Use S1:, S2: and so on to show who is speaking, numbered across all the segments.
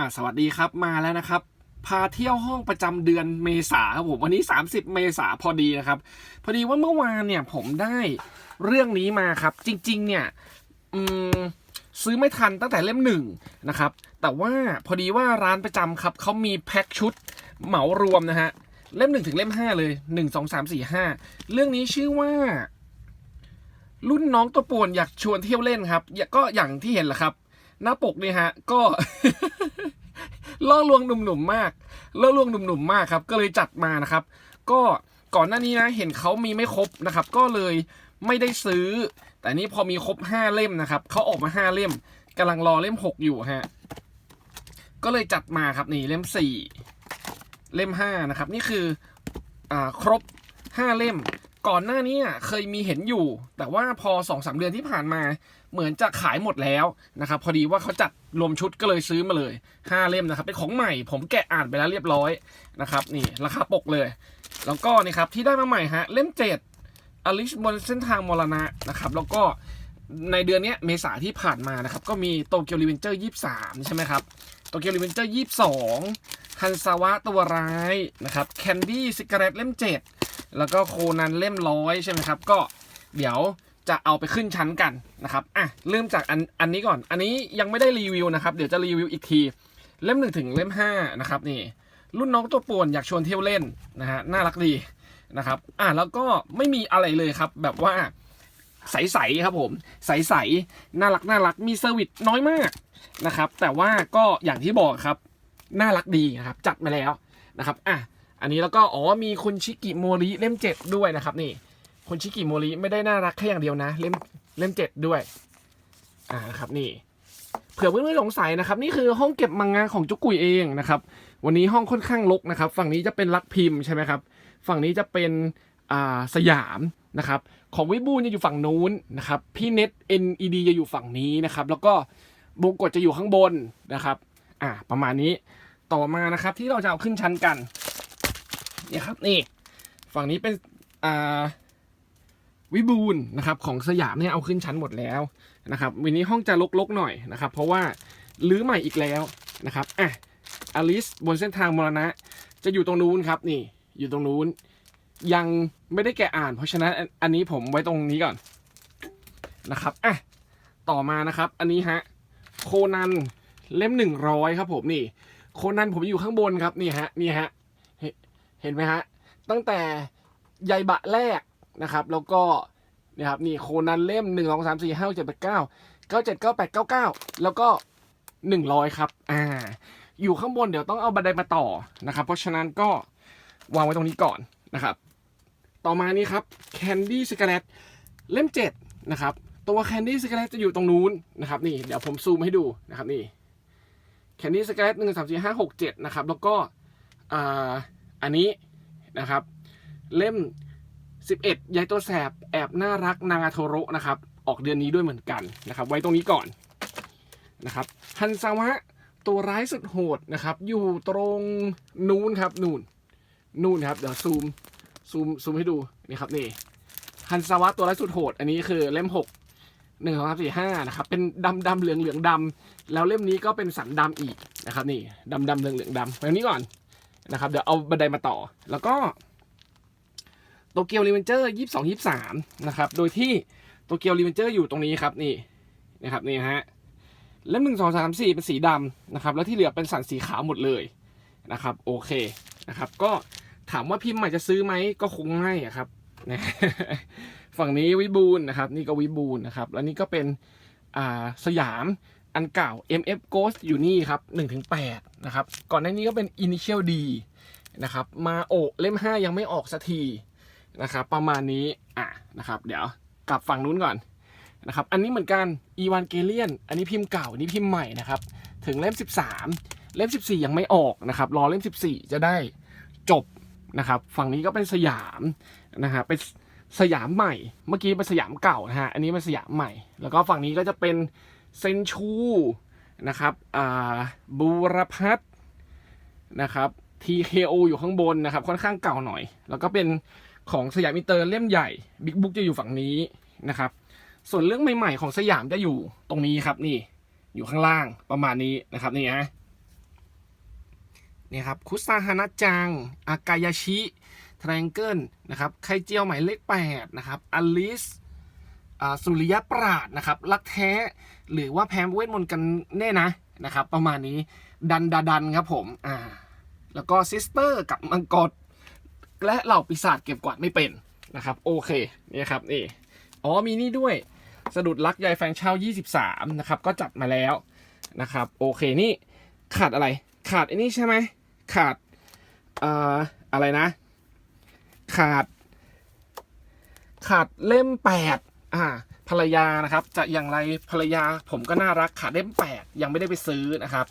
S1: อ่าสวัสดีครับมาแล้วนะครับ พาเที่ยวห้องประจำเดือนเมษาครับผมวันนี้ 30 เมษาพอดีนะครับ พอดีว่าเมื่อวานเนี่ยผมได้เรื่องนี้มาครับ จริง ๆ เนี่ยอืมซื้อไม่ทันตั้งแต่เล่มหนึ่งนะครับ แต่ว่าพอดีว่าร้านประจำครับเขามีแพ็คชุดเหมารวมนะฮะเล่มหนึ่งถึงเล่มห้าเลยหนึ่งสองสามสี่ห้าเรื่องนี้ชื่อว่า รุ่นน้องตัวป่วนอยากชวนเที่ยวเล่นครับก็อย่างที่เห็นแหละครับ หน้าปกเนี่ยฮะ ก็ ล่อลวงหนุ่มๆมากล่อลวงหนุ่มๆมากครับ ก็เลยจัดมานะครับ ก็ก่อนหน้านี้นะเห็นเขามีไม่ครบนะครับ ก็เลยไม่ได้ซื้อ แต่นี่พอมีครบห้าเล่มนะครับเขาออกมาห้าเล่มกำลังรอเล่มหกอยู่ฮะก็เลยจัดมาครับนี่เล่มสี่เล่มห้านะครับนี่คืออ่าครบห้าเล่ม ก่อนหน้านี้อะเคยมีเห็นอยู่ แต่ว่าพอสองสามเดือนที่ผ่านมา เหมือนจะขายหมดแล้วนะครับพอดีว่าเขาจัดรวมชุดก็เลยซื้อมาเลยห้าเล่มนะครับเป็นของใหม่ ผมแกะอ่านไปแล้วเรียบร้อยนะครับนี่ราคาปกเลย แล้วก็นี่ครับที่ได้มาใหม่ฮะเล่มเจ็ดอลิชบนเส้นทางมรณะนะครับแล้วก็ในเดือนนี้เมษาที่ผ่านมานะครับก็มีโตเกียวรีเวนเจอร์ยี่สามใช่ไหมครับโตเกียวรีเวนเจอร์ยี่สองฮันซาวะตัวร้ายนะครับแคนดี้ซิกเรตเล่มเจ็ด แล้วก็โคนันเล่มร้อยใช่ไหมครับ ก็เดี๋ยวจะเอาไปขึ้นชั้นกันนะครับอะเริ่มจากอันอันนี้ก่อน อันนี้ยังไม่ได้รีวิวนะครับ เดี๋ยวจะรีวิวอีกที เล่มหนึ่งถึงเล่มห้านะครับนี่ รุ่นน้องตัวป่วนอยากชวนเที่ยวเล่นนะฮะน่ารักดีนะครับอะแล้วก็ไม่มีอะไรเลยครับ แบบว่าใสๆครับผม ใสๆน่ารักน่ารักมีเซอร์วิสน้อยมากนะครับ แต่ว่าก็อย่างที่บอกครับ น่ารักดีนะครับ จัดมาแล้วนะครับอะ อันนี้แล้วก็อ๋อมีคุณชิกิโมริเล่มเจ็ดด้วยนะครับนี่คุณชิกิโมริไม่ได้น่ารักแค่อย่างเดียวนะเล่มเล่มเจ็ดด้วยอ่าครับนี่เผื่อเพื่อนๆสงสัยนะครับนี่คือห้องเก็บมังงะของจุกุยเองนะครับวันนี้ห้องค่อนข้างรกนะครับ ฝั่งนี้จะเป็นลักพิมพ์ใช่ไหมครับฝั่งนี้จะเป็นอ่าสยามนะครับของวิบูลจะอยู่ฝั่งนู้นนะครับพี่เน็ต NED จะอยู่ฝั่งนี้นะครับแล้วก็บงกฎจะอยู่ข้างบนนะครับอ่าประมาณนี้ต่อมานะครับที่เราจะเอาขึ้นชั้นกัน นี่ครับนี่ฝั่งนี้เป็นอ่าวิบูลย์นะครับของสยามเนี่ยเอาขึ้นชั้นหมดแล้วนะครับวันนี้ห้องจะลกๆหน่อยนะครับ เพราะว่าลื้อใหม่อีกแล้วนะครับอะอลิสบนเส้นทางมรณะ จะอยู่ตรงนู้นครับนี่อยู่ตรงนู้น ยังไม่ได้แกะอ่าน เพราะฉะนั้นอันนี้ผมไว้ตรงนี้ก่อนนะครับอะต่อมานะครับ อันนี้ฮะโคนันเล่มหนึ่งร้อยครับผมนี่ โคนันผมอยู่ข้างบนครับนี่ฮะนี่ฮะ เห็นไหมฮะ ตั้งแต่ใยบะแรกนะครับ แล้วก็นี่ครับนี่โคนันเล่มหนึ่งสองสามสี่ห้าเจ็ดแปดเก้าเก้าเจ็ดเก้าแปดเก้าเก้าแล้วก็หนึ่งร้อยครับ อ่า อยู่ข้างบนเดี๋ยวต้องเอาบันไดมาต่อนะครับ เพราะฉะนั้นก็วางไว้ตรงนี้ก่อนนะครับ ต่อมานี้ครับแคนดี้สกเลตเล่มเจ็ดนะครับ ตัวแคนดี้สกเลตจะอยู่ตรงนู้นนะครับนี่เดี๋ยวผมซูมให้ดูนะครับนี่แคนดี้สกเลตหนึ่งสามสี่ห้าหกเจ็ดนะครับ แล้วก็อ่า อันนี้นะครับ เล่ม 11ยายตัวแสบแอบน่ารักนางาโทโระนะครับ ออกเดือนนี้ด้วยเหมือนกันนะครับ ไว้ตรงนี้ก่อนนะครับฮันซาวะตัวร้ายสุดโหดนะครับ อยู่ตรงนู้นครับนู่นนู่นครับเดี๋ยวซูมซูมซูมให้ดูนี่ครับนี่ฮันซาวะตัวร้ายสุดโหด อันนี้คือเล่มหกหนึ่งสองสามสี่ห้านะครับ เป็นดำดำเหลืองเหลืองดำแล้วเล่มนี้ก็เป็นสันดำอีกนะครับ นี่ดำดำเหลืองเหลืองดำไว้ตรงนี้ก่อน นะครับเดี๋ยวเอาบันไดมาต่อ แล้วก็โตเกียวรีเวนเจอร์ยี่สิบสองยี่สามนะครับ โดยที่โตเกียวรีเวนเจอร์อยู่ตรงนี้ครับนี่นะครับนี่ฮะเล่มหนึ่งสองสามสี่เป็นสีดำนะครับ แล้วที่เหลือเป็นสันสีขาวหมดเลยนะครับ โอเคนะครับ ก็ถามว่าพิมพ์ใหม่จะซื้อไหมก็คงไม่อะครับนะฝั่งนี้วิบูลนะครับ นี่ก็วิบูลนะครับ แล้วนี่ก็เป็นอ่าสยาม อันเก่า MF Ghost อยู่นี่ครับ1-8นะครับ ก่อนหน้านี้ก็เป็น Initial D นะครับ มาโอเล่ม 5 ยังไม่ออกสักทีนะครับ ประมาณนี้ อะนะครับ เดี๋ยวกลับฝั่งนู้นก่อนนะครับ อันนี้เหมือนกันอีวานเกเลียนอันนี้พิมพ์เก่า อันนี้พิมพ์ใหม่นะครับ ถึงเล่ม 13 เล่ม 14 ยังไม่ออกนะครับ รอเล่ม 14 จะได้จบนะครับ ฝั่งนี้ก็เป็นสยามนะฮะ เป็นสยามใหม่ เมื่อกี้เป็นสยามเก่านะฮะ อันนี้เป็นสยามใหม่ แล้วก็ฝั่งนี้ก็จะเป็น เซนชูนะครับอ่าบูรพัฒน์นะครับ TKO อยู่ข้างบนนะครับ ค่อนข้างเก่าหน่อย แล้วก็เป็นของสยามอิเตอร์เล่มใหญ่บิ๊กบุ๊กจะอยู่ฝั่งนี้นะครับ ส่วนเรื่องใหม่ๆของสยามจะอยู่ตรงนี้ครับนี่อยู่ข้างล่างประมาณนี้นะครับนี่ฮะนี่ครับคุซาฮานะจัง อากายาชิทรงเกิลนะครับไคเจียวหมายเลข8นะครับอลิส สุริยปราดนะครับ รักแท้ หรือว่าแพ้เวทมนต์กันแน่นะนะครับ ประมาณนี้ดันดาดันครับผมอ่าแล้วก็ซิสเตอร์กับมังกรและเหล่าปีศาจเก็บกวาดไม่เป็นนะครับ โอเคเนี่ยครับนี่อ๋อมีนี่ด้วยสะดุดรักยายแฟงเช่า 23 นะครับ ก็จัดมาแล้วนะครับ โอเคนี่ขาดอะไร ขาดไอ้นี่ใช่ไหมขาดเอ่ออะไรนะ ขาด ขาดเล่มแปด อ่าภรรยานะครับ จะอย่างไรภรรยาผมก็น่ารักขาดเล่มแปดยังไม่ได้ไปซื้อนะครับ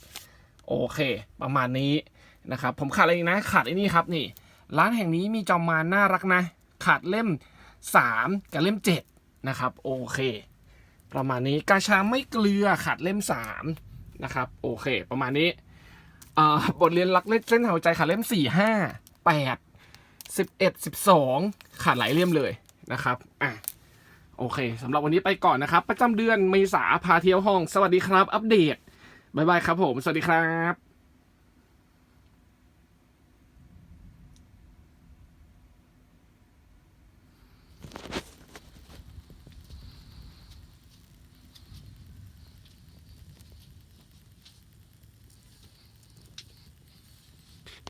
S1: โอเค ประมาณนี้นะครับ ผมขาดอะไรอีกนะ ขาดไอ้นี่ครับนี่ ร้านแห่งนี้มีจอมมารน่ารักนะ ขาดเล่มสามกับเล่มเจ็ดนะครับ โอเค ประมาณนี้กาชาไม่เกลือขาดเล่มสามนะครับ โอเค ประมาณนี้อ่าบทเรียนรักเล่นเส้นหัวใจขาดเล่มสี่ห้าแปดสิบเอ็ดสิบสองขาดหลายเล่มเลยนะครับอะ โอเคสำหรับวันนี้ไปก่อนนะครับ ประจำเดือนเมษาพาเที่ยวห้อง สวัสดีครับ อัปเดตบายบายครับผม สวัสดีครับ